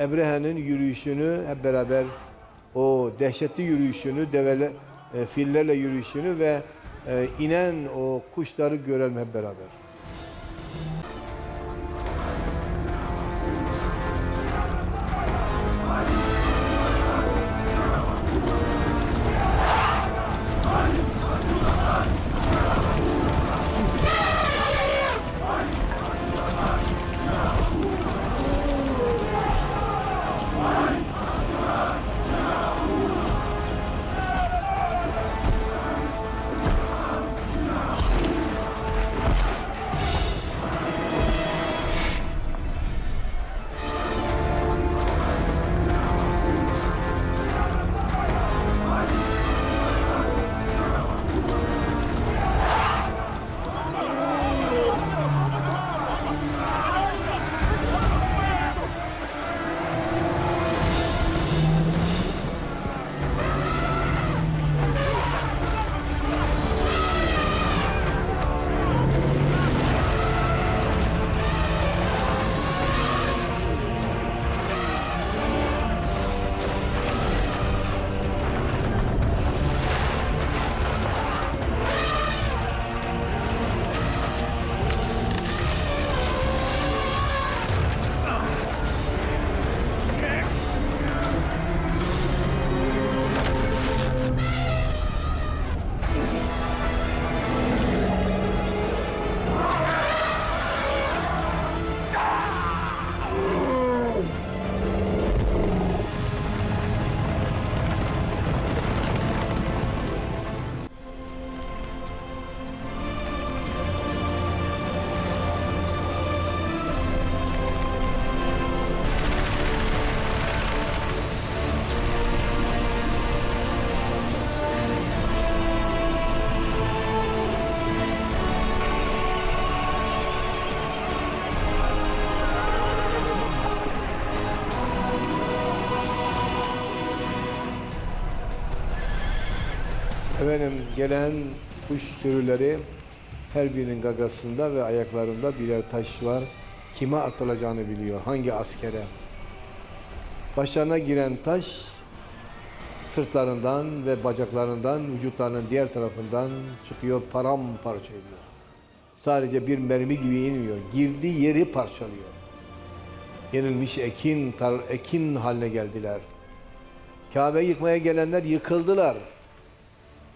Ebrehe'nin yürüyüşünü hep beraber o dehşetli yürüyüşünü, devele, fillerle yürüyüşünü ve inen o kuşları görelim hep beraber. Efendim gelen kuş türleri her birinin gagasında ve ayaklarında birer taş var. Kime atılacağını biliyor, hangi askere. Başlarına giren taş sırtlarından ve bacaklarından, vücutlarının diğer tarafından çıkıyor, paramparça ediyor. Sadece bir mermi gibi inmiyor, girdiği yeri parçalıyor. Yenilmiş ekin, tar, ekin haline geldiler. Kabe yıkmaya gelenler yıkıldılar.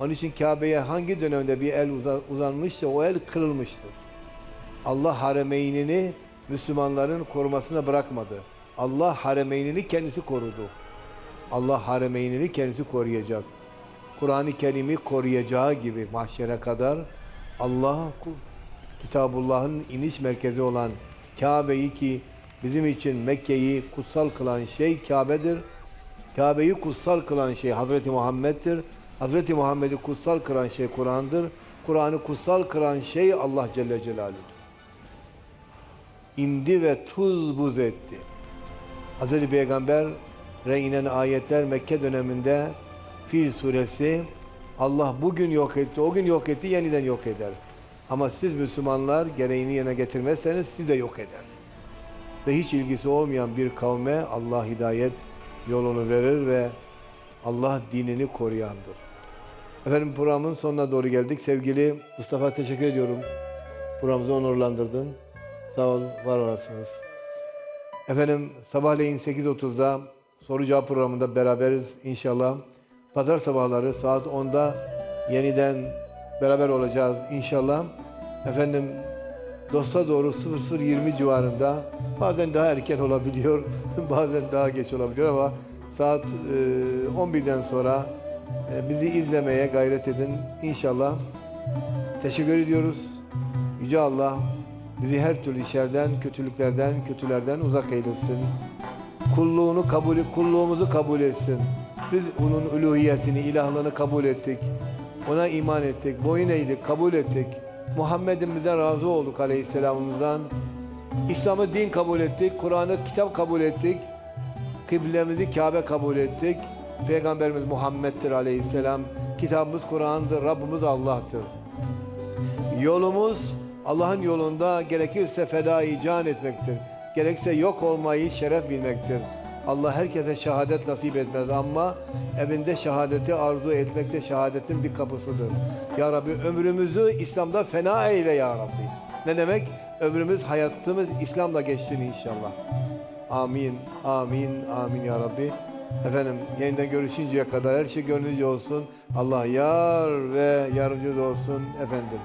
Onun için Kabe'ye hangi dönemde bir el uza- uzanmışsa o el kırılmıştır. Allah haremeynini Müslümanların korumasına bırakmadı. Allah haremeynini kendisi korudu. Allah haremeynini kendisi koruyacak. Kur'an-ı Kerim'i koruyacağı gibi mahşere kadar Allah Kitabullah'ın iniş merkezi olan Kabe'yi ki bizim için Mekke'yi kutsal kılan şey Kabe'dir. Kabe'yi kutsal kılan şey Hazreti Muhammed'dir. Hazreti Muhammed'i kutsal kılan şey Kur'an'dır. Kur'an'ı kutsal kılan şey Allah Celle Celaluhu'dur. İndi ve tuz buz etti. Hazreti Peygamber inen ayetler Mekke döneminde Fil suresi Allah bugün yok etti, o gün yok etti, yeniden yok eder. Ama siz Müslümanlar gereğini yerine getirmezseniz siz de yok eder. Ve hiç ilgisi olmayan bir kavme Allah hidayet yolunu verir ve Allah dinini koruyandır. Efendim programın sonuna doğru geldik. Sevgili Mustafa teşekkür ediyorum. Programımızı onurlandırdın. Sağ ol, var olasınız. Efendim sabahleyin 8.30'da soru cevap programında beraberiz inşallah. Pazar sabahları saat 10'da yeniden beraber olacağız inşallah. Efendim dosta doğru 00.20 civarında bazen daha erken olabiliyor, bazen daha geç olabiliyor ama saat e, 11'den sonra e, bizi izlemeye gayret edin inşallah. Teşekkür ediyoruz. Yüce Allah bizi her türlü şerden, kötülüklerden, kötülerden uzak eylesin. Kulluğunu kabul, kulluğumuzu kabul etsin. Biz onun uluhiyetini, ilahlığını kabul ettik. Ona iman ettik, boyun eğdik, kabul ettik. Muhammed'in bize razı olduk aleyhisselamımızdan. İslam'ı din kabul ettik, Kur'an'ı kitap kabul ettik. Kıblemizi Kabe kabul ettik. Peygamberimiz Muhammed'dir aleyhisselam. Kitabımız Kur'an'dır, Rabbimiz Allah'tır. Yolumuz Allah'ın yolunda gerekirse fedai can etmektir. Gerekse yok olmayı şeref bilmektir. Allah herkese şehadet nasip etmez ama evinde şehadeti arzu etmek de şehadetin bir kapısıdır. Ya Rabbi ömrümüzü İslam'da fena eyle ya Rabbi. Ne demek? Ömrümüz, hayatımız İslam'la geçsin inşallah. Amin, amin, amin ya Rabbi. Efendim yeniden görüşünceye kadar her şey gönlünüzce olsun. Allah yar ve yardımcınız olsun efendim.